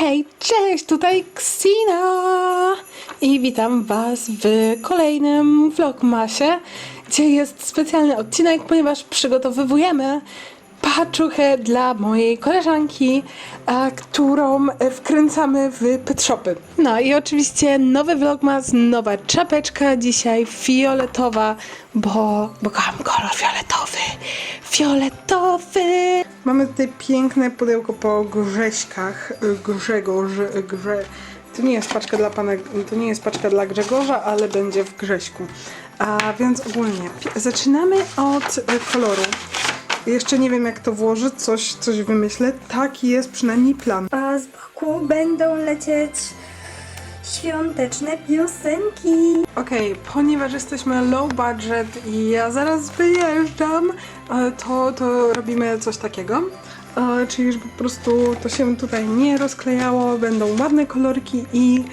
hej, cześć, tutaj Ksina i witam Was w kolejnym vlogmasie, gdzie jest specjalny odcinek, ponieważ przygotowujemy paczuchę dla mojej koleżanki, a, którą wkręcamy w pet shopy. No i oczywiście nowy vlogmas, nowa czapeczka, dzisiaj fioletowa, bo, bo kocham kolor fioletowy. Fioletowy! Mamy tutaj piękne pudełko po grześkach. Grzegorz, grze... To nie jest paczka dla pana, to nie jest paczka dla Grzegorza, ale będzie w Grześku. A więc ogólnie zaczynamy od e, koloru. Jeszcze nie wiem jak to włożyć, coś, coś wymyślę. Taki jest przynajmniej plan. A z boku będą lecieć świąteczne piosenki. Okej, ponieważ jesteśmy low budget i ja zaraz wyjeżdżam, e, to, to robimy coś takiego. E, Czyli, że po prostu to się tutaj nie rozklejało, będą ładne kolorki i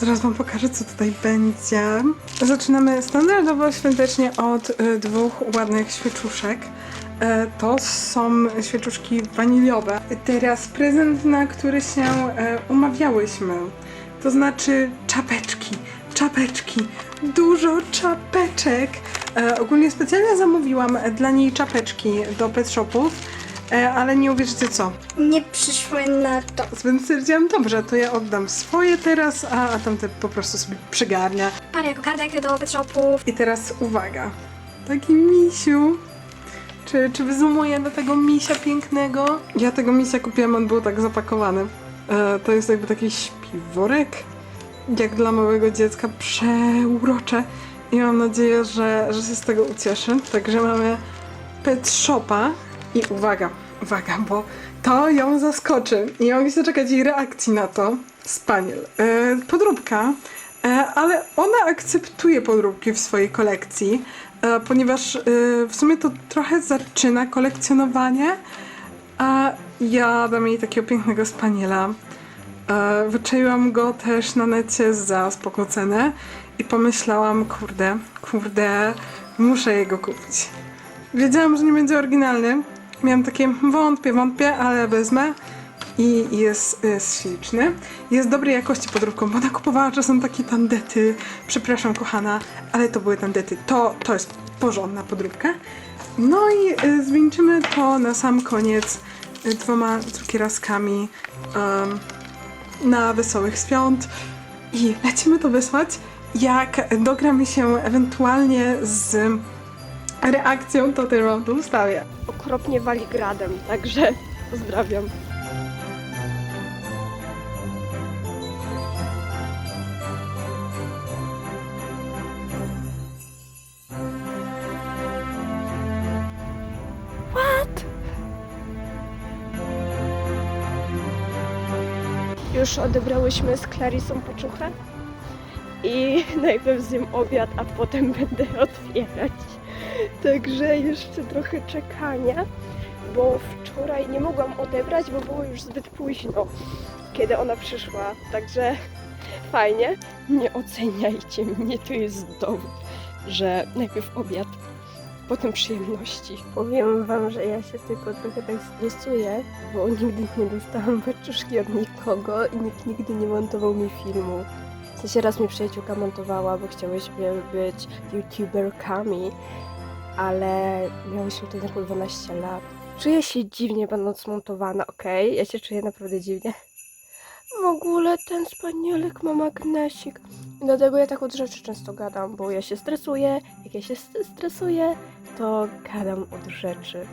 zaraz Wam pokażę, co tutaj będzie. Zaczynamy standardowo świątecznie od e, dwóch ładnych świeczuszek. To są świeczuszki waniliowe. Teraz prezent, na który się umawiałyśmy. To znaczy czapeczki, czapeczki, dużo czapeczek. E, ogólnie specjalnie zamówiłam dla niej czapeczki do pet shopów, e, ale nie uwierzycie co. Nie przyszły na to. Więc stwierdziłam, dobrze, to ja oddam swoje teraz, a, a tamte po prostu sobie przygarnia. Parę kokardek do pet shopów. I teraz uwaga, taki misiu. Czy, czy wyzumuję do tego misia pięknego? Ja tego misia kupiłam, on był tak zapakowany. E, to jest jakby taki śpiworek, jak dla małego dziecka, przeurocze. I mam nadzieję, że, że się z tego ucieszy. Także mamy pet shopa i uwaga, uwaga, bo to ją zaskoczy. Ja mogę się czekać jej reakcji na to. Spaniel. E, podróbka, e, ale ona akceptuje podróbki w swojej kolekcji, ponieważ w sumie to trochę zaczyna kolekcjonowanie, a ja dam jej takiego pięknego spaniela. E, Wyczaiłam go też na necie za spoko cenę i pomyślałam, kurde, kurde, muszę jego kupić. Wiedziałam, że nie będzie oryginalny. Miałam takie wątpię, wątpię, ale wezmę. I jest, jest śliczny. Jest dobrej jakości podróbką, bo ona kupowała czasem takie tandety. Przepraszam, kochana, ale to były tandety. To, to jest porządna podróbka. No i y, zwieńczymy to na sam koniec y, dwoma cukieraszkami em, na wesołych świąt. I lecimy to wysłać. Jak dogramy się ewentualnie z reakcją, to też wam to ustawię. okropnie wali gradem, także pozdrawiam. Już odebrałyśmy z Clarissą poczuchę i najpierw zjem obiad, a potem będę otwierać. Także jeszcze trochę czekania, bo wczoraj nie mogłam odebrać, bo było już zbyt późno, kiedy ona przyszła. Także fajnie. Nie oceniajcie mnie, to jest dowód, że najpierw obiad, potem przyjemności. Powiem wam, że ja się tylko trochę tak stresuję, bo nigdy nie dostałam beczuszki od nikogo i nikt nigdy nie montował mi filmu. W sensie raz mi przyjaciółka montowała, bo chciałyśmy być youtuberkami, ale miałyśmy wtedy tylko 12 lat. Czuję się dziwnie będąc montowana, okej? Ja się czuję naprawdę dziwnie. W ogóle ten spanielek ma magnesik. I Dlatego ja tak od rzeczy często gadam, bo ja się stresuję. Jak ja się st- stresuję, to gadam od rzeczy.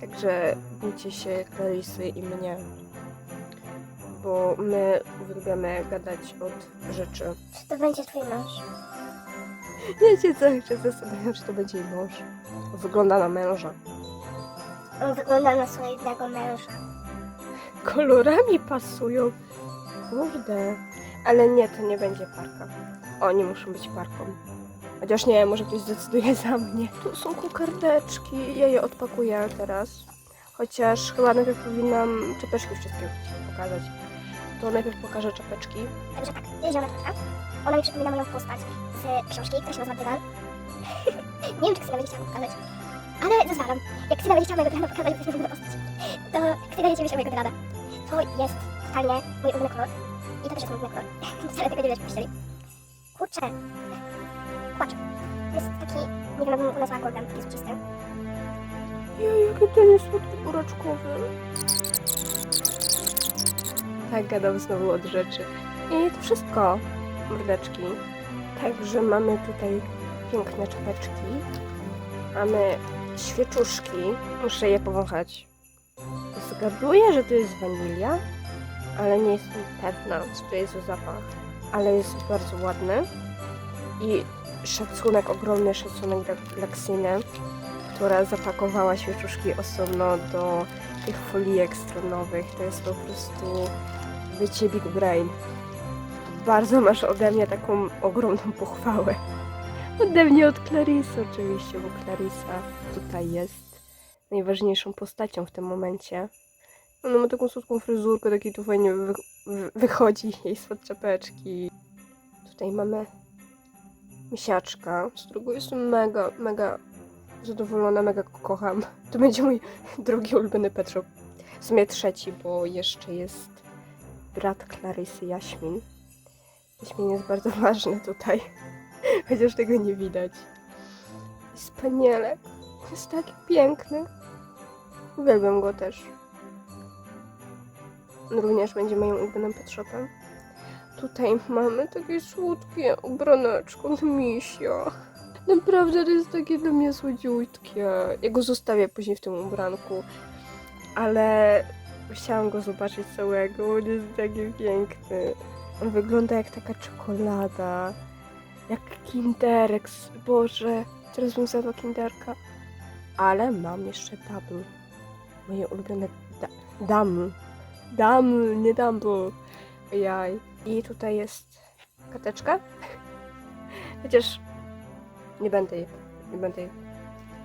Także bójcie się Clarisy i mnie. Bo my uwielbiamy gadać od rzeczy. Czy to będzie twój mąż? Ja się cały czas zastanawiam, czy to będzie jej mąż. Wygląda na męża. On wygląda na swojego męża. Kolorami pasują. Kurde. Ale nie, to nie będzie parka. Oni muszą być parką. Chociaż nie, może ktoś zdecyduje za mnie. Tu są kokardeczki. Ja je odpakuję teraz. Chociaż chyba najpierw powinnam czapeczki wszystkie pokazać. To najpierw pokażę czapeczki. Także tak, jest ziometka. Ona mi przypomina moją postać z książki, która się nazywa Dylan. nie wiem, czy Ksyna będzie chciała pokazać. Ale zezwalam. Jak Ksyna będzie chciała mojego Dylana pokazać, to jest może postać. To Ksyna będzie myślał mojego Dylana. To jest totalnie mój ulubiony kolor. I to też jest mój ulubiony kolor. Wcale tego nie widać w pościeli. Kurczę. Płacz. Jest taki, nie wiem, jakbym go nazwała golden, taki złocisty. Jej, jaki ten jest słodki buraczkowy. Tak, gadam znowu od rzeczy. I to wszystko, mordeczki. Także mamy tutaj piękne czapeczki. Mamy świeczuszki. Muszę je powąchać. Zgaduję, że to jest wanilia, ale nie jestem pewna, co to jest za zapach. Ale jest bardzo ładny. I szacunek, ogromny szacunek dla, dla Ksiny która zapakowała świeczuszki osobno do tych folijek stronowych. To jest po prostu bycie Big Brain. Bardzo masz ode mnie taką ogromną pochwałę. Ode mnie od Clarisy oczywiście, bo Clarisa tutaj jest najważniejszą postacią w tym momencie. Ona ma taką słodką fryzurkę, taki tu fajnie wy, wy, wychodzi jej spod czapeczki. Tutaj mamy misiaczka, z którego jestem mega, mega zadowolona, mega go kocham. To będzie mój drugi ulubiony pet shop. W sumie trzeci, bo jeszcze jest brat Clarysy, Jaśmin. Jaśmin jest bardzo ważny tutaj, chociaż tego nie widać. Spanielek jest taki piękny. Uwielbiam go też. Również będzie moim ulubionym pet. Tutaj mamy takie słodkie ubraneczko z misio. Naprawdę to jest takie dla mnie słodziutkie. Ja go zostawię później w tym ubranku. Ale chciałam go zobaczyć całego, on jest taki piękny. On wygląda jak taka czekolada. Jak kinderek. Boże, teraz bym zjadła kinderka. Ale mam jeszcze double. Moje ulubione da dam. Dam, nie dumble. Ojaj. I tutaj jest karteczka. Chociaż nie będę jej, nie będę jej.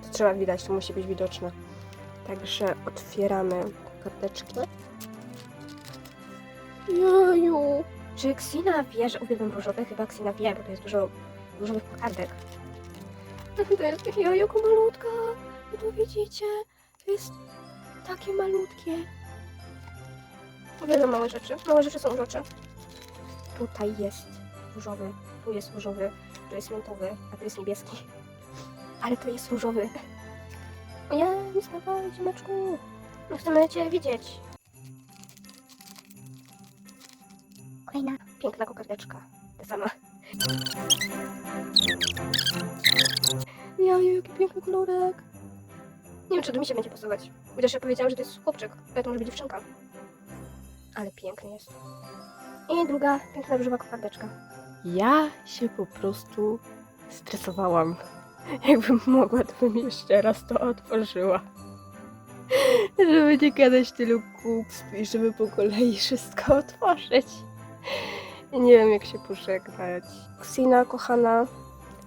To trzeba widać, to musi być widoczne. Także otwieramy karteczki. Joju! Czy Xina wie, że uwielbiam różowe? Chyba Xina wie, bo to jest dużo różowych kokardek. To jest takie jajoko malutka. No to widzicie? To jest takie malutkie. Uwielbiam małe rzeczy. Małe rzeczy są urocze. Tutaj jest różowy, tu jest różowy, tu jest miętowy, a tu jest niebieski. Ale to jest różowy. O ja, nie stawaj, ziomeczku. No chcemy cię widzieć. Kolejna. Piękna kokardeczka. Ta sama. Jaju, jaki piękny kolorek. Nie wiem, czy do mi się będzie pasować. Chociaż ja powiedziałam, że to jest chłopczyk, ale to może być dziewczynka. Ale piękny jest. I druga piękna różowa kokardeczka. Ja się po prostu stresowałam. Jakbym mogła, to bym jeszcze raz to otworzyła. Żeby nie gadać tylu głupstw i żeby po kolei wszystko otworzyć. I nie wiem, jak się pożegnać. Ksina, kochana,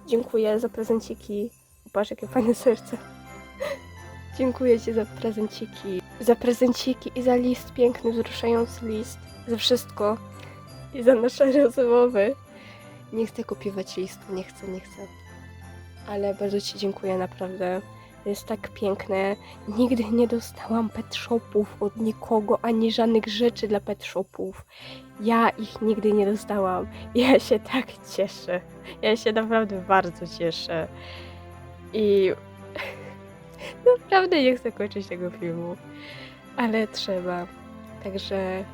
dziękuję za prezenciki. Patrz, jakie fajne serce. Dziękuję Ci za prezenciki. Za prezenciki i za list, piękny, wzruszający list. Za wszystko. I za nasze rozmowy. Nie chcę kopiować listu, nie chcę, nie chcę. Ale bardzo Ci dziękuję, naprawdę. Jest tak piękne. Nigdy nie dostałam pet shopów od nikogo, ani żadnych rzeczy dla pet shopów. Ja ich nigdy nie dostałam. Ja się tak cieszę. Ja się naprawdę bardzo cieszę. I naprawdę nie chcę kończyć tego filmu, ale trzeba. Także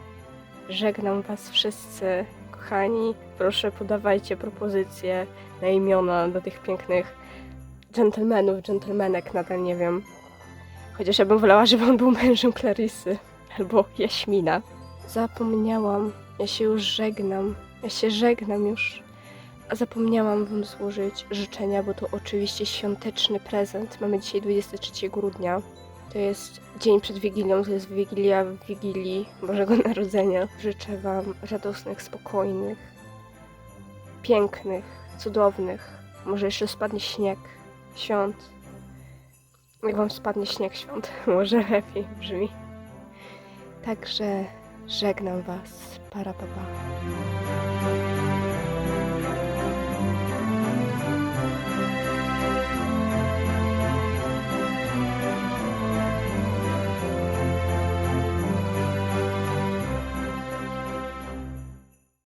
żegnam Was wszyscy, kochani. Proszę podawajcie propozycje na imiona do tych pięknych dżentelmenów, dżentelmenek, nadal nie wiem. Chociaż ja bym wolała, żeby on był mężem Clarysy albo Jaśmina. Zapomniałam, ja się już żegnam. Ja się żegnam już. A zapomniałam wam złożyć życzenia, bo to oczywiście świąteczny prezent. Mamy dzisiaj 23 grudnia. To jest dzień przed Wigilią, to jest Wigilia w Wigilii Bożego Narodzenia. Życzę wam radosnych, spokojnych, pięknych, cudownych. Może jeszcze spadnie śnieg, świąt. Jak wam spadnie śnieg świąt, może lepiej brzmi. Także żegnam was. Para papa.